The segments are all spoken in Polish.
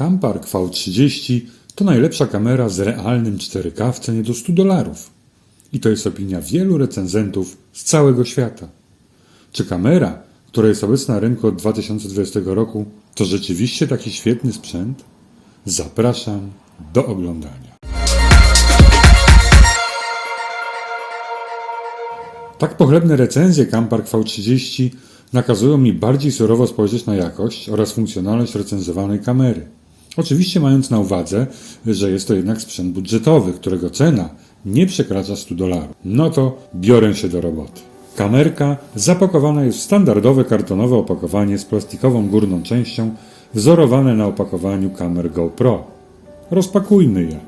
Campark V30 to najlepsza kamera z realnym 4K w cenie do 100 dolarów. I to jest opinia wielu recenzentów z całego świata. Czy kamera, która jest obecna na rynku od 2020 roku, to rzeczywiście taki świetny sprzęt? Zapraszam do oglądania. Tak pochlebne recenzje Campark V30 nakazują mi bardziej surowo spojrzeć na jakość oraz funkcjonalność recenzowanej kamery. Oczywiście mając na uwadze, że jest to jednak sprzęt budżetowy, którego cena nie przekracza 100 dolarów. No to biorę się do roboty. Kamerka zapakowana jest w standardowe kartonowe opakowanie z plastikową górną częścią wzorowane na opakowaniu kamer GoPro. Rozpakujmy je.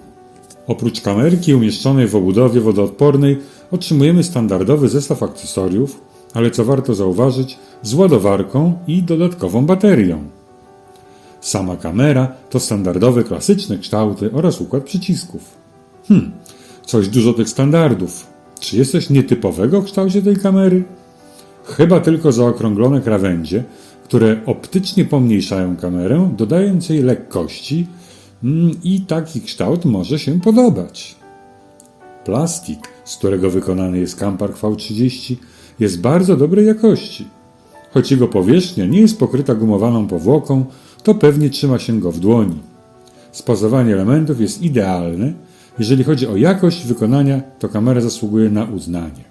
Oprócz kamerki umieszczonej w obudowie wodoodpornej otrzymujemy standardowy zestaw akcesoriów, ale co warto zauważyć, z ładowarką i dodatkową baterią. Sama kamera to standardowe klasyczne kształty oraz układ przycisków. Hmm, coś dużo tych standardów. Czy jest coś nietypowego w kształcie tej kamery? Chyba tylko zaokrąglone krawędzie, które optycznie pomniejszają kamerę, dodając jej lekkości mm, i taki kształt może się podobać. Plastik, z którego wykonany jest Campark V30, jest bardzo dobrej jakości. Choć jego powierzchnia nie jest pokryta gumowaną powłoką, to pewnie trzyma się go w dłoni. Spazowanie elementów jest idealne. Jeżeli chodzi o jakość wykonania, to kamera zasługuje na uznanie.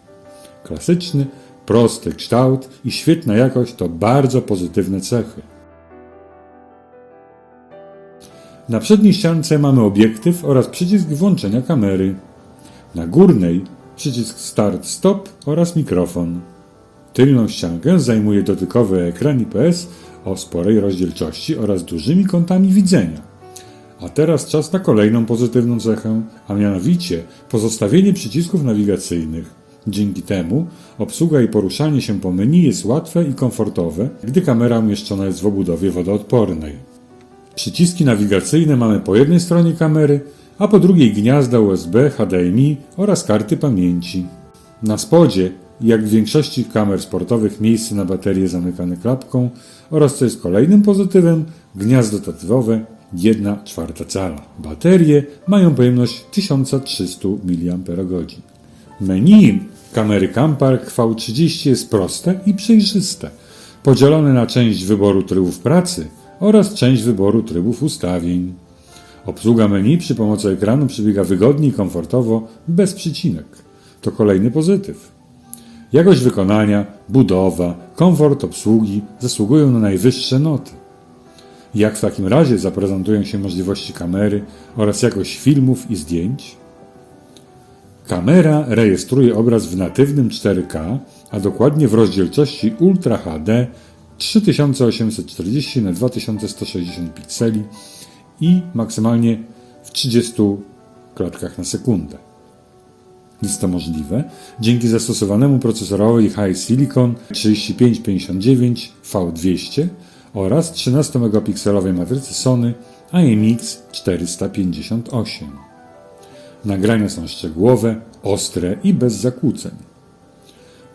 Klasyczny, prosty kształt i świetna jakość to bardzo pozytywne cechy. Na przedniej ściance mamy obiektyw oraz przycisk włączenia kamery. Na górnej przycisk Start Stop oraz mikrofon. Tylną ściankę zajmuje dotykowy ekran IPS o sporej rozdzielczości oraz dużymi kątami widzenia. A teraz czas na kolejną pozytywną cechę, a mianowicie pozostawienie przycisków nawigacyjnych. Dzięki temu obsługa i poruszanie się po menu jest łatwe i komfortowe, gdy kamera umieszczona jest w obudowie wodoodpornej. Przyciski nawigacyjne mamy po jednej stronie kamery, a po drugiej gniazda USB, HDMI oraz karty pamięci. Na spodzie, jak w większości kamer sportowych, miejsce na baterie zamykane klapką oraz co jest kolejnym pozytywem, gniazdo statywowe 1 czwarta cala. Baterie mają pojemność 1300 mAh. Menu kamery Campark V30 jest proste i przejrzyste, podzielone na część wyboru trybów pracy oraz część wyboru trybów ustawień. Obsługa menu przy pomocy ekranu przebiega wygodnie i komfortowo, bez przycinek. To kolejny pozytyw. Jakość wykonania, budowa, komfort obsługi zasługują na najwyższe noty. Jak w takim razie zaprezentują się możliwości kamery oraz jakość filmów i zdjęć? Kamera rejestruje obraz w natywnym 4K, a dokładnie w rozdzielczości Ultra HD 3840 x 2160 pikseli i maksymalnie w 30 klatkach na sekundę. Jest to możliwe dzięki zastosowanemu procesorowi High Silicon 3559 V200 oraz 13-megapikselowej matrycy Sony IMX 458. Nagrania są szczegółowe, ostre i bez zakłóceń.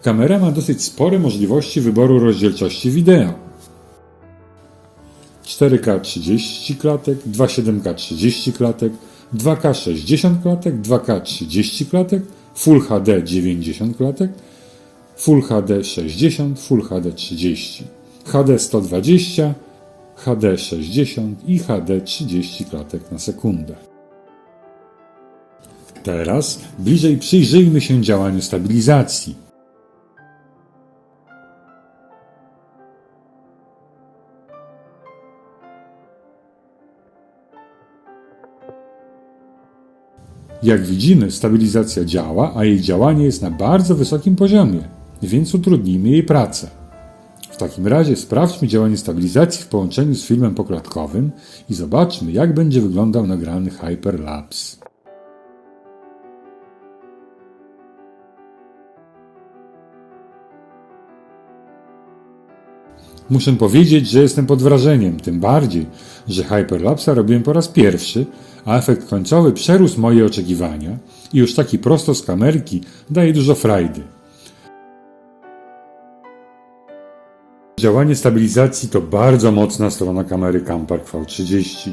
Kamera ma dosyć spore możliwości wyboru rozdzielczości wideo. 4K 30 klatek, 2.7K 30 klatek, 2K 60 klatek, 2K 30 klatek, Full HD 90 klatek, Full HD 60, Full HD 30, HD 120, HD 60 i HD 30 klatek na sekundę. Teraz bliżej przyjrzyjmy się działaniu stabilizacji. Jak widzimy, stabilizacja działa, a jej działanie jest na bardzo wysokim poziomie, więc utrudnimy jej pracę. W takim razie sprawdźmy działanie stabilizacji w połączeniu z filmem poklatkowym i zobaczmy, jak będzie wyglądał nagrany hyperlapse. Muszę powiedzieć, że jestem pod wrażeniem, tym bardziej, że Hyperlapsa robiłem po raz pierwszy, a efekt końcowy przerósł moje oczekiwania i już taki prosto z kamerki daje dużo frajdy. Działanie stabilizacji to bardzo mocna strona kamery Campark V30.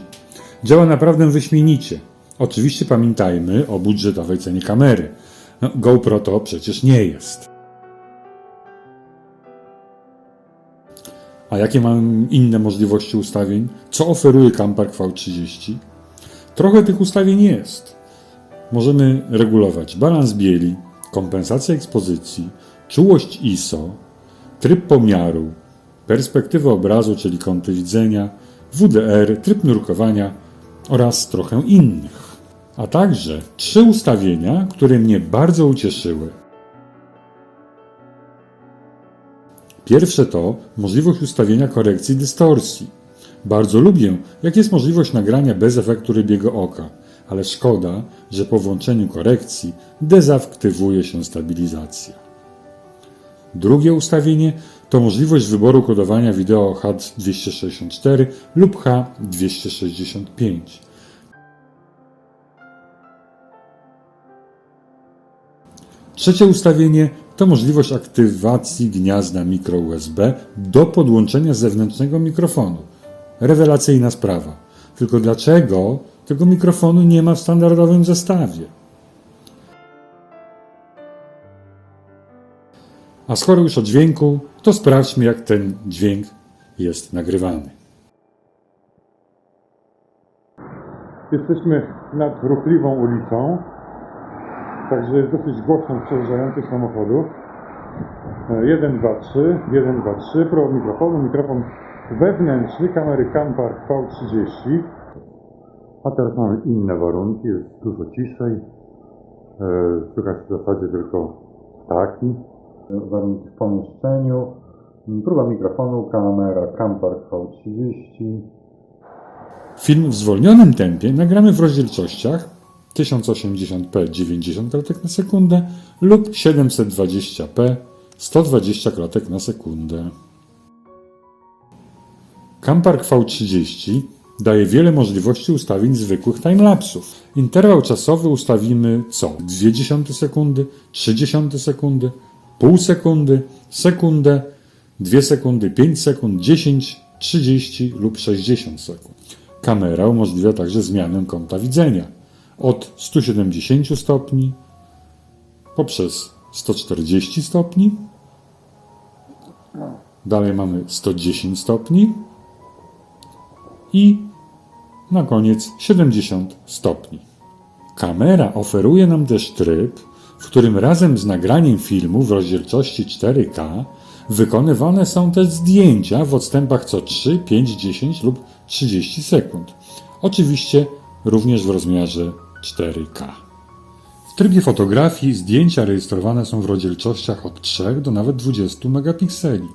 Działa naprawdę wyśmienicie. Oczywiście pamiętajmy o budżetowej cenie kamery. No, GoPro to przecież nie jest. A jakie mam inne możliwości ustawień? Co oferuje Campark V30? Trochę tych ustawień jest. Możemy regulować balans bieli, kompensację ekspozycji, czułość ISO, tryb pomiaru, perspektywę obrazu, czyli kąty widzenia, WDR, tryb nurkowania oraz trochę innych. A także trzy ustawienia, które mnie bardzo ucieszyły. Pierwsze to możliwość ustawienia korekcji dystorsji. Bardzo lubię, jak jest możliwość nagrania bez efektu rybiego oka, ale szkoda, że po włączeniu korekcji dezaktywuje się stabilizacja. Drugie ustawienie to możliwość wyboru kodowania wideo H264 lub H265. Trzecie ustawienie to możliwość aktywacji gniazda mikro USB do podłączenia zewnętrznego mikrofonu. Rewelacyjna sprawa. Tylko dlaczego tego mikrofonu nie ma w standardowym zestawie? A skoro już o dźwięku, to sprawdźmy, jak ten dźwięk jest nagrywany. Jesteśmy nad ruchliwą ulicą, także jest dosyć głośno przejeżdżających samochodów. 1, 2, 3, 1, 2, 3, pro mikrofonu, mikrofon wewnętrzny, kamery Campark V30. A teraz mamy inne warunki, jest dużo ciszej. E, Słychać w zasadzie tylko ptaki. E, Warunki w pomieszczeniu. Próba mikrofonu, kamera Campark V30. Film w zwolnionym tempie nagramy w rozdzielczościach 1080p 90 klatek na sekundę lub 720p 120 klatek na sekundę. Campark V30 daje wiele możliwości ustawień zwykłych timelapsów. Interwał czasowy ustawimy co? 0,2 sekundy, 0,3 sekundy, pół sekundy, sekundę, 2 sekundy, 5 sekund, 10, 30 lub 60 sekund. Kamera umożliwia także zmianę kąta widzenia od 170 stopni poprzez 140 stopni. Dalej mamy 110 stopni i na koniec 70 stopni. Kamera oferuje nam też tryb, w którym razem z nagraniem filmu w rozdzielczości 4K wykonywane są też zdjęcia w odstępach co 3, 5, 10 lub 30 sekund. Oczywiście również w rozmiarze 4K. W trybie fotografii zdjęcia rejestrowane są w rozdzielczościach od 3 do nawet 20 megapikseli.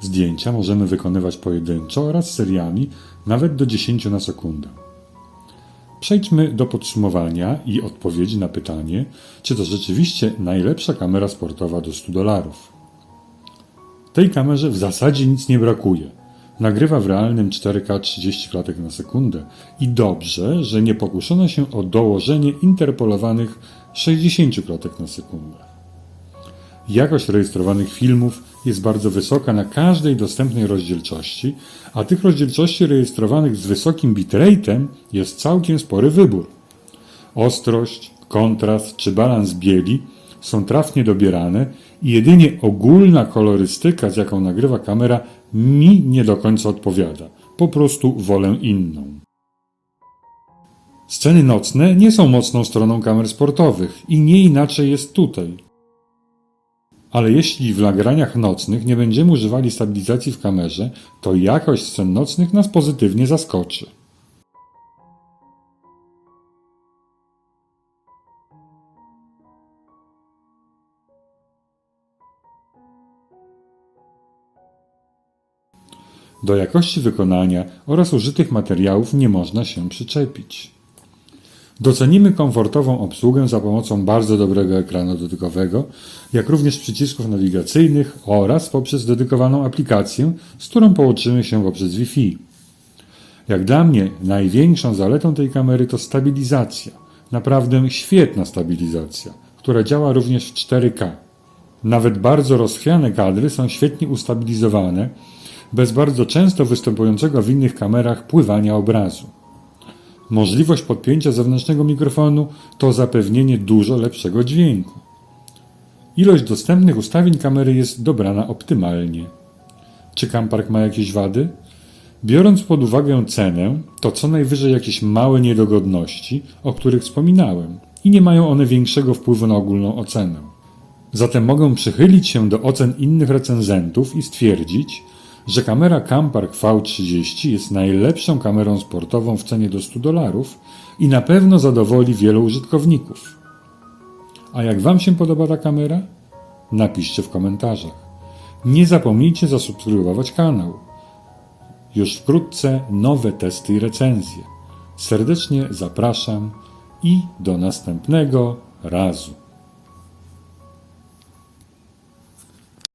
Zdjęcia możemy wykonywać pojedynczo oraz seriami nawet do 10 na sekundę. Przejdźmy do podsumowania i odpowiedzi na pytanie, czy to rzeczywiście najlepsza kamera sportowa do 100 dolarów. Tej kamerze w zasadzie nic nie brakuje. Nagrywa w realnym 4K 30 klatek na sekundę i dobrze, że nie pokuszono się o dołożenie interpolowanych 60 klatek na sekundę. Jakość rejestrowanych filmów jest bardzo wysoka na każdej dostępnej rozdzielczości, a tych rozdzielczości rejestrowanych z wysokim bitrate'em jest całkiem spory wybór. Ostrość, kontrast czy balans bieli są trafnie dobierane i jedynie ogólna kolorystyka, z jaką nagrywa kamera, mi nie do końca odpowiada. Po prostu wolę inną. Sceny nocne nie są mocną stroną kamer sportowych i nie inaczej jest tutaj. Ale jeśli w nagraniach nocnych nie będziemy używali stabilizacji w kamerze, to jakość scen nocnych nas pozytywnie zaskoczy. Do jakości wykonania oraz użytych materiałów nie można się przyczepić. Docenimy komfortową obsługę za pomocą bardzo dobrego ekranu dotykowego, jak również przycisków nawigacyjnych oraz poprzez dedykowaną aplikację, z którą połączymy się poprzez Wi-Fi. Jak dla mnie największą zaletą tej kamery to stabilizacja. Naprawdę świetna stabilizacja, która działa również w 4K. Nawet bardzo rozchwiane kadry są świetnie ustabilizowane, bez bardzo często występującego w innych kamerach pływania obrazu. Możliwość podpięcia zewnętrznego mikrofonu to zapewnienie dużo lepszego dźwięku. Ilość dostępnych ustawień kamery jest dobrana optymalnie. Czy Campark ma jakieś wady? Biorąc pod uwagę cenę, to co najwyżej jakieś małe niedogodności, o których wspominałem, i nie mają one większego wpływu na ogólną ocenę. Zatem mogę przychylić się do ocen innych recenzentów i stwierdzić, że kamera Campark V30 jest najlepszą kamerą sportową w cenie do 100 dolarów i na pewno zadowoli wielu użytkowników. A jak Wam się podoba ta kamera? Napiszcie w komentarzach. Nie zapomnijcie zasubskrybować kanał. Już wkrótce nowe testy i recenzje. Serdecznie zapraszam i do następnego razu.